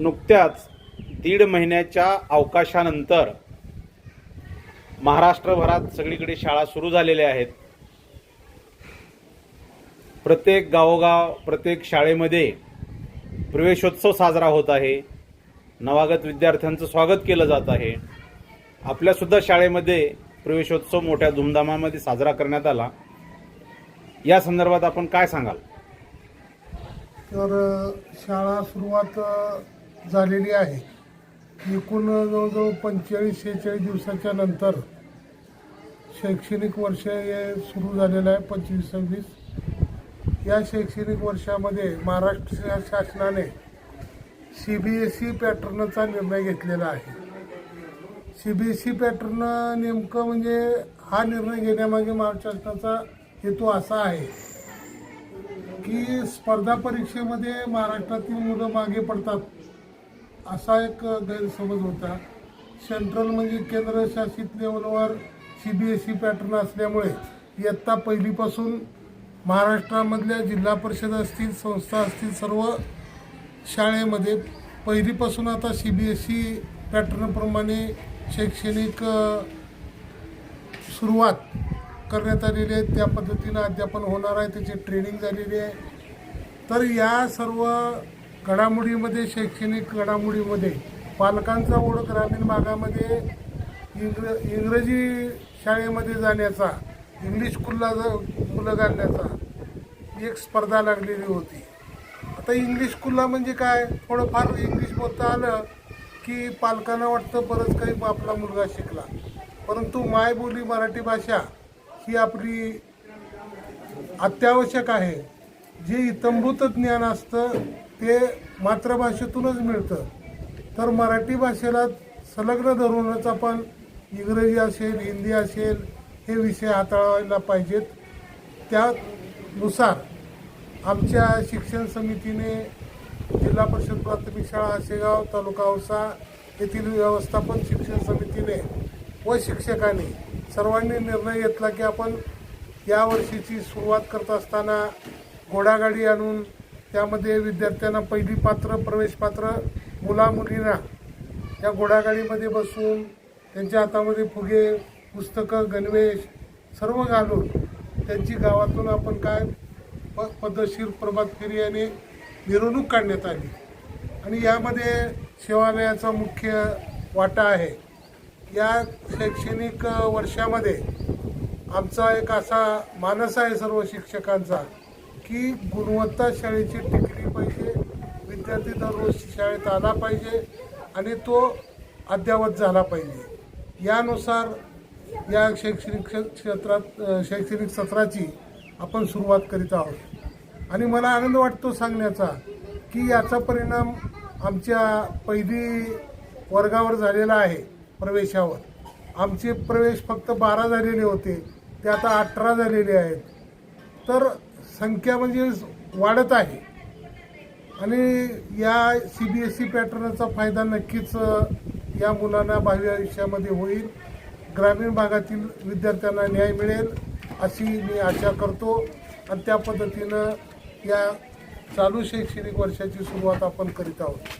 नुकत्याच दीड महिन्याच्या अवकाशानंतर महाराष्ट्रभरात सगळीकडे शाळा सुरू झालेल्या आहेत. प्रत्येक गावोगाव प्रत्येक शाळेमध्ये प्रवेशोत्सव साजरा होत आहे. नवागत विद्यार्थ्यांचं स्वागत केलं जात आहे. आपल्यासुद्धा शाळेमध्ये प्रवेशोत्सव मोठ्या धुमधामामध्ये साजरा करण्यात आला. या संदर्भात आपण काय सांगाल? तर शाळा सुरुवात झालेली आहे. एकूण जवळजवळ पंचेचाळीस शेहेचाळीस दिवसाच्या नंतर शैक्षणिक वर्ष हे सुरू झालेलं आहे पंचवीस सव्वीस. या शैक्षणिक वर्षामध्ये महाराष्ट्र शासनाने सी बी एस ई पॅटर्नचा निर्णय घेतलेला आहे. C B S E pattern नेमकं म्हणजे हा निर्णय घेण्यामागे महाराष्ट्र शासनाचा हेतू असा आहे की स्पर्धा परीक्षेमध्ये महाराष्ट्रातील मुलं मागे पडतात. असा एक गैरसमज होता. सेंट्रल म्हणजे केंद्रशासित लेवलवर C B S E pattern असल्यामुळे इयत्ता पहिलीपासून महाराष्ट्रामधल्या जिल्हा परिषद असतील संस्था असतील सर्व शाळेमध्ये पहिलीपासून आता सी बी एस ई पॅटर्नप्रमाणे शैक्षणिक सुरुवात करण्यात आलेली आहे. त्या पद्धतीनं अध्यापन होणार आहे. त्याची ट्रेनिंग झालेली आहे. तर या सर्व घडामोडीमध्ये शैक्षणिक घडामोडीमध्ये पालकांचा ओढ ग्रामीण भागामध्ये इंग्र इंग्रजी शाळेमध्ये जाण्याचा इंग्लिश स्कूलला जा मुलं घालण्याचा एक स्पर्धा लागलेली होती. आता इंग्लिश स्कूलला म्हणजे काय? थोडंफार इंग्लिश बोलता आलं की पालकांना वाटतं बरंच काही आपला मुलगा शिकला. परंतु मायबोली मराठी भाषा ही आपली अत्यावश्यक आहे. जे इतंभूत ज्ञान असतं ते मातृभाषेतूनच मिळतं. तर मराठी भाषेला संलग्न धरूनच आपण इंग्रजी असेल हिंदी असेल हे विषय हाताळायला पाहिजेत. त्यानुसार आमच्या शिक्षण समितीने जिल्हा परिषद प्राथमिक शाळा आशेगाव तालुका औसा येथील व्यवस्थापन शिक्षण समितीने व शिक्षकांनी सर्वांनी निर्णय घेतला की आपण या वर्षीची सुरुवात करत असताना घोडागाडी आणून त्यामध्ये विद्यार्थ्यांना पहिली पात्र प्रवेश पात्र मुलामुलींना या घोडागाडीमध्ये बसून त्यांच्या हातामध्ये फुगे पुस्तकं गणवेश सर्व घालून त्यांची गावातून आपण काय प पद्धतशीर प्रभात फेरी आणि मिरवणूक काढण्यात आली. आणि यामध्ये सेवालयाचा मुख्य वाटा आहे. या शैक्षणिक वर्षामध्ये आमचा एक असा मानस आहे सर्व शिक्षकांचा की गुणवत्ता शाळेची टिकली पाहिजे विद्यार्थी दररोज शाळेत आला पाहिजे आणि तो अद्ययावत झाला पाहिजे. यानुसार या शैक्षणिक क्ष- क्षेत्रात शैक्षणिक सत्राची आपण सुरुवात करीत आहोत. आणि मला आनंद वाटतो सांगण्याचा की याचा परिणाम आमच्या पहिली वर्गावर झालेला आहे प्रवेशावर. आमचे प्रवेश फक्त बारा झालेले होते ते आता अठरा झालेले आहेत. तर संख्या म्हणजे वाढत आहे. आणि या सी बी एस ई पॅटर्नचा फायदा नक्कीच या मुलांना भावी आयुष्यामध्ये होईल. ग्रामीण भागातील विद्यार्थ्यांना न्याय मिळेल अशी मी आशा करतो. आणि त्या पद्धतीनं या चालू शैक्षणिक वर्षाची सुरुवात आपण करीत आहोत.